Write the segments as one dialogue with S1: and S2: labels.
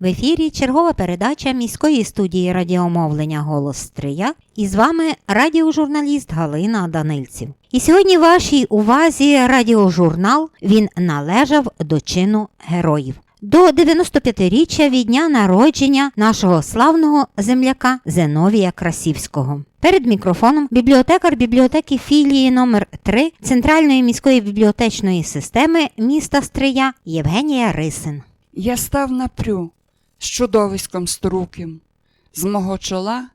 S1: В ефірі чергова передача міської студії радіомовлення Голос Стрия і з вами радіожурналіст Галина Данильців. І сьогодні вашій увазі радіожурнал він належав до чину героїв. До 95-річчя від дня народження нашого славного земляка Зеновія Красівського. Перед мікрофоном бібліотекар бібліотеки філії номер 3 Центральної міської бібліотечної системи міста Стрия Євгенія Рисин.
S2: Я став напрю з чудовиськом струким, з мого чола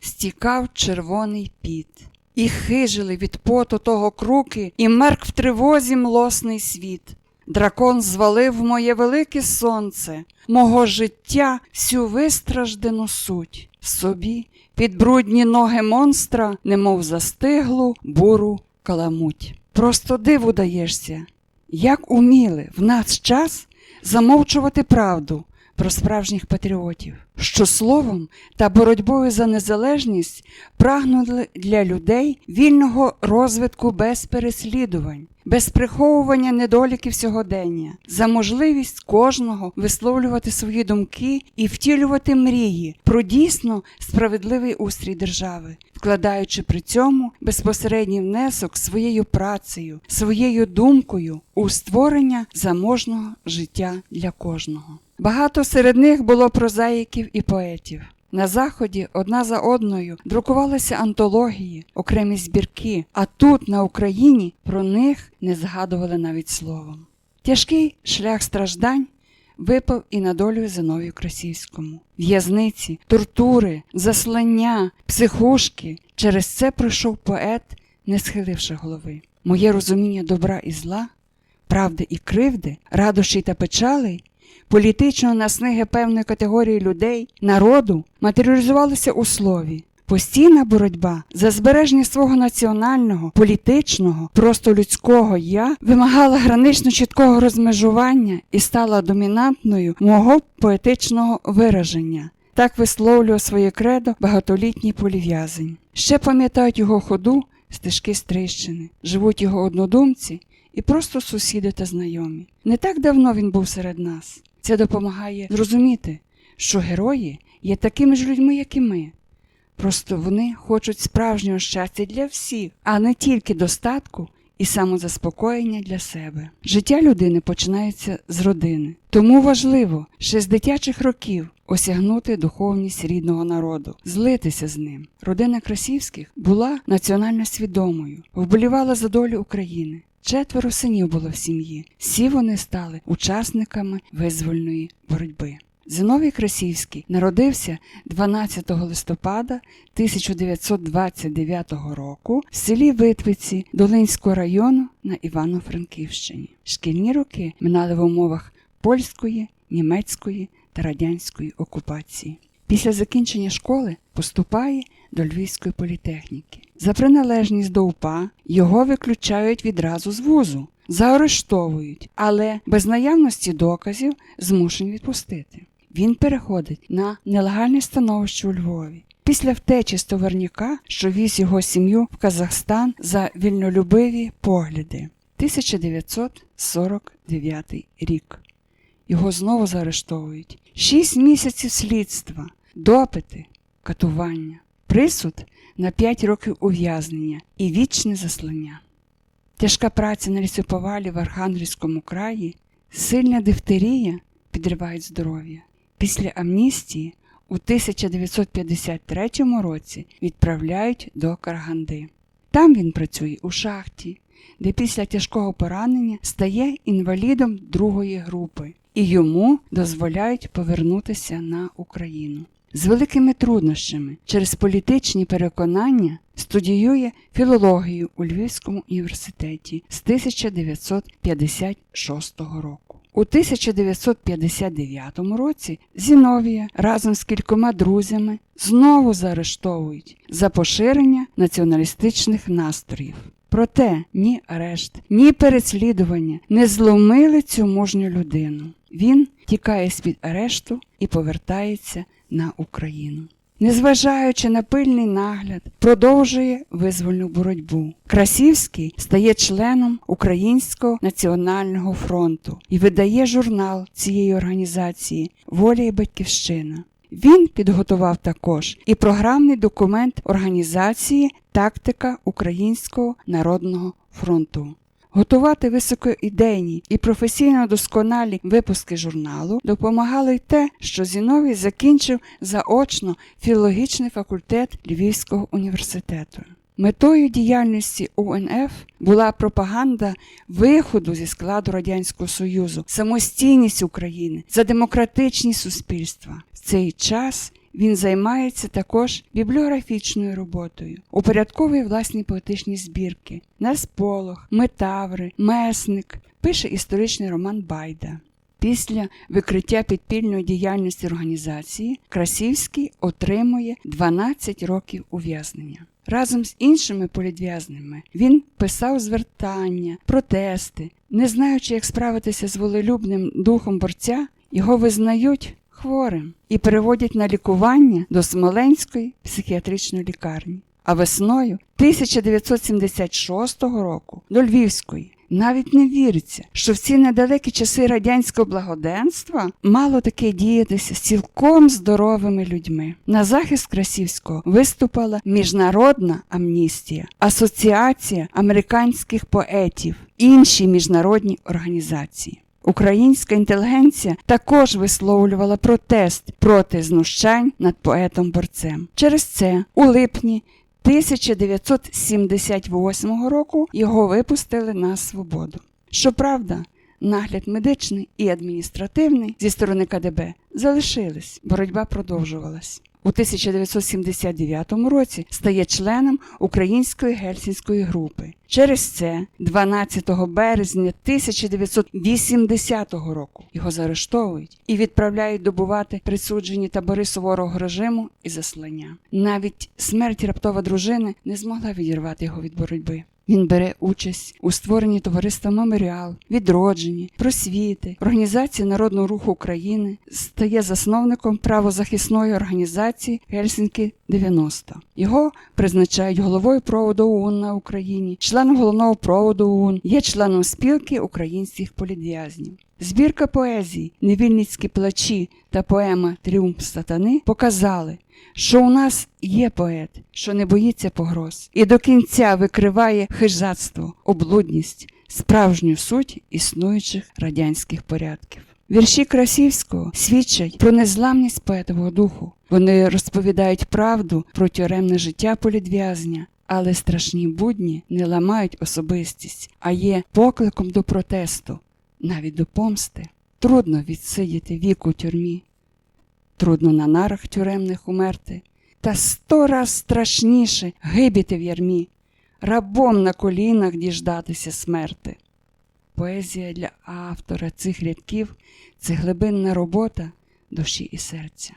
S2: стікав червоний піт. І хижили від поту того круки, і мерк в тривозі млосний світ. Дракон звалив моє велике сонце, мого життя всю вистраждену суть. Собі під брудні ноги монстра, немов застиглу буру каламуть. Просто диву даєшся, як уміли в наш час замовчувати правду про справжніх патріотів, що словом та боротьбою за незалежність прагнули для людей вільного розвитку без переслідувань, без приховування недоліків сьогодення, за можливість кожного висловлювати свої думки і втілювати мрії про дійсно справедливий устрій держави, вкладаючи при цьому безпосередній внесок своєю працею, своєю думкою у створення заможного життя для кожного. Багато серед них було прозаїків і поетів. На заході одна за одною друкувалися антології, окремі збірки, а тут, на Україні, про них не згадували навіть словом. Тяжкий шлях страждань випав і на долю Зиновію Красівському. В'язниці, тортури, заслання, психушки. Через це пройшов поет, не схиливши голови. Моє розуміння добра і зла, правди і кривди, радощі та печалей політичної насниги певної категорії людей, народу матеріалізувалися у слові. Постійна боротьба за збереження свого національного, політичного, просто людського я вимагала гранично чіткого розмежування і стала домінантною мого поетичного вираження. Так висловлював своє кредо багатолітній полів'язень. Ще пам'ятають його ходу стежки Стрищини, живуть його однодумці і просто сусіди та знайомі. Не так давно він був серед нас. Це допомагає зрозуміти, що герої є такими ж людьми, як і ми. Просто вони хочуть справжнього щастя для всіх, а не тільки достатку і самозаспокоєння для себе. Життя людини починається з родини, тому важливо ще з дитячих років осягнути духовність рідного народу, злитися з ним. Родина Красівських була національно свідомою, вболівала за долю України. Четверо синів було в сім'ї. Всі вони стали учасниками визвольної боротьби. Зиновій Красівський народився 12 листопада 1929 року в селі Витвиці Долинського району на Івано-Франківщині. Шкільні роки минали в умовах польської, німецької та радянської окупації. Після закінчення школи поступає до Львівської політехніки. За приналежність до УПА його виключають відразу з вузу, заарештовують, але без наявності доказів змушені відпустити. Він переходить на нелегальне становище у Львові. Після втечі з товарняка, що віз його сім'ю в Казахстан за вільнолюбиві погляди. 1949 рік. Його знову заарештовують. Шість місяців слідства, допити, катування, присуд на 5 років ув'язнення і вічне заслання. Тяжка праця на лісоповалі в Архангельському краї, сильна дифтерія підривають здоров'я. Після амністії у 1953 році відправляють до Караганди. Там він працює у шахті, де після тяжкого поранення стає інвалідом другої групи, і йому дозволяють повернутися на Україну. З великими труднощами через політичні переконання студіює філологію у Львівському університеті з 1956 року. У 1959 році Зіновія разом з кількома друзями знову заарештовують за поширення націоналістичних настроїв. Проте ні арешт, ні переслідування не зломили цю мужню людину. Він тікає з-під арешту і повертається на Україну. незважаючи на пильний нагляд, продовжує визвольну боротьбу. Красівський стає членом Українського національного фронту і видає журнал цієї організації Воля і Батьківщина. Він підготував також і програмний документ організації Тактика Українського народного фронту. Готувати високоідейні і професійно досконалі випуски журналу допомагало й те, що Зіновій закінчив заочно філологічний факультет Львівського університету. Метою діяльності УНФ була пропаганда виходу зі складу Радянського Союзу, самостійність України за демократичні суспільства. В цей час він займається також бібліографічною роботою, упорядковує власні поетичні збірки, Несполох, Метаври, Месник, пише історичний роман Байда. Після викриття підпільної діяльності організації Красівський отримує 12 років ув'язнення. Разом з іншими політв'язнями він писав звертання, протести. Не знаючи, як справитися з волелюбним духом борця, його визнають хворим і переводять на лікування до Смоленської психіатричної лікарні. А весною 1976 року до Львівської. Навіть не віриться, що в ці недалекі часи радянського благоденства мало таке діятися з цілком здоровими людьми. На захист Красівського виступила міжнародна амністія, асоціація американських поетів, інші міжнародні організації. Українська інтелігенція також висловлювала протест проти знущань над поетом-борцем. Через це у липні 1978 року його випустили на свободу. Щоправда, нагляд медичний і адміністративний зі сторони КДБ залишились, боротьба продовжувалась. У 1979 році стає членом Української гельсінської групи. Через це 12 березня 1980 року його заарештовують і відправляють добувати присуджені табори суворого режиму і заслання. Навіть смерть раптова дружини не змогла відірвати його від боротьби. Він бере участь у створенні товариства Меморіал, відродженні, просвіти, організації Народного руху України, стає засновником правозахисної організації Гельсінки 90. Його призначають головою проводу ОУН на Україні, членом головного проводу ОУН, є членом спілки українських політв'язнів. Збірка поезії, невільницькі плачі та поема Тріумф сатани показали, що у нас є поет, що не боїться погроз, і до кінця викриває хижацтво, облудність, справжню суть існуючих радянських порядків. Вірші Красівського свідчать про незламність поетового духу. Вони розповідають правду про тюремне життя політв'язня, але страшні будні не ламають особистість, а є покликом до протесту, навіть до помсти. Трудно відсидіти вік у тюрмі, трудно на нарах тюремних умерти, та сто раз страшніше гибіти в ярмі, рабом на колінах діждатися смерти. Поезія для автора цих рядків це глибинна робота душі і серця.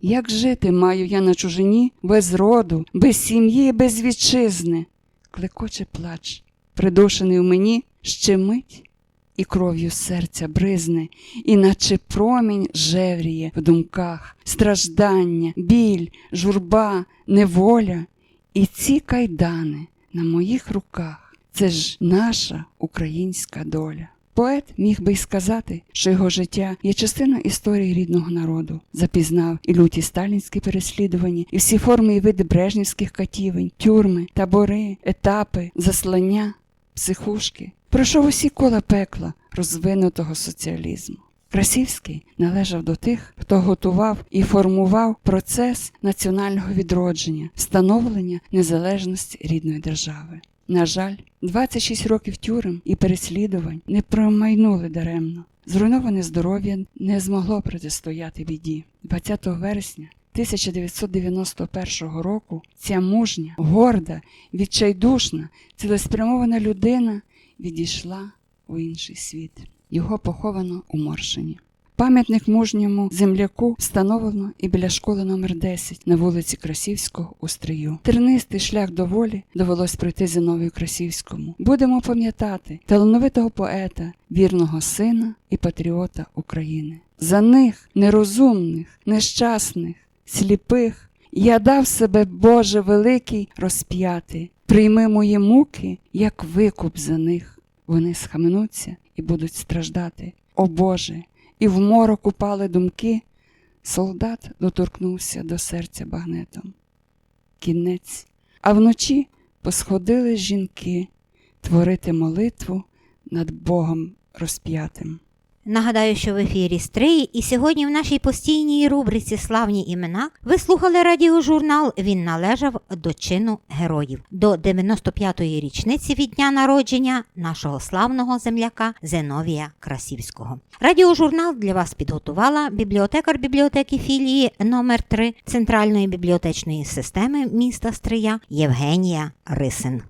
S2: Як жити маю я на чужині без роду, без сім'ї, без вітчизни? Клекоче плач, придушений у мені ще мить, і кров'ю серця бризне, і наче промінь жевріє в думках, страждання, біль, журба, неволя, і ці кайдани на моїх руках. Це ж наша українська доля. Поет міг би й сказати, що його життя є частиною історії рідного народу, запізнав і люті сталінські переслідування, і всі форми і види брежнівських катівень, тюрми, табори, етапи, заслання, психушки. Пройшов усі кола пекла розвинутого соціалізму. Красівський належав до тих, хто готував і формував процес національного відродження, встановлення незалежності рідної держави. На жаль, 26 років тюрем і переслідувань не промайнули даремно. Зруйноване здоров'я не змогло протистояти біді. 20 вересня 1991 року ця мужня, горда, відчайдушна, цілеспрямована людина відійшла у інший світ. Його поховано у Моршині. Пам'ятник мужньому земляку встановлено і біля школи номер 10 на вулиці Красівського у Стрию. Тернистий шлях до волі довелось пройти Зиновію Красівському. Будемо пам'ятати талановитого поета, вірного сина і патріота України. За них, нерозумних, нещасних, сліпих Я дав себе, Боже великий, розп'яти. Прийми мої муки, як викуп за них. Вони схаменуться і будуть страждати. О Боже, і в морок упали думки. Солдат доторкнувся до серця багнетом. Кінець, а вночі посходили жінки творити молитву над Богом розп'ятим.
S1: Нагадаю, що в ефірі Стрий, і сьогодні в нашій постійній рубриці Славні імена ви слухали радіожурнал. Він належав до чину героїв до 95-ї річниці від дня народження нашого славного земляка Зеновія Красівського. Радіожурнал для вас підготувала бібліотекар бібліотеки філії номер 3 Центральної бібліотечної системи міста Стрия Євгенія Рисин.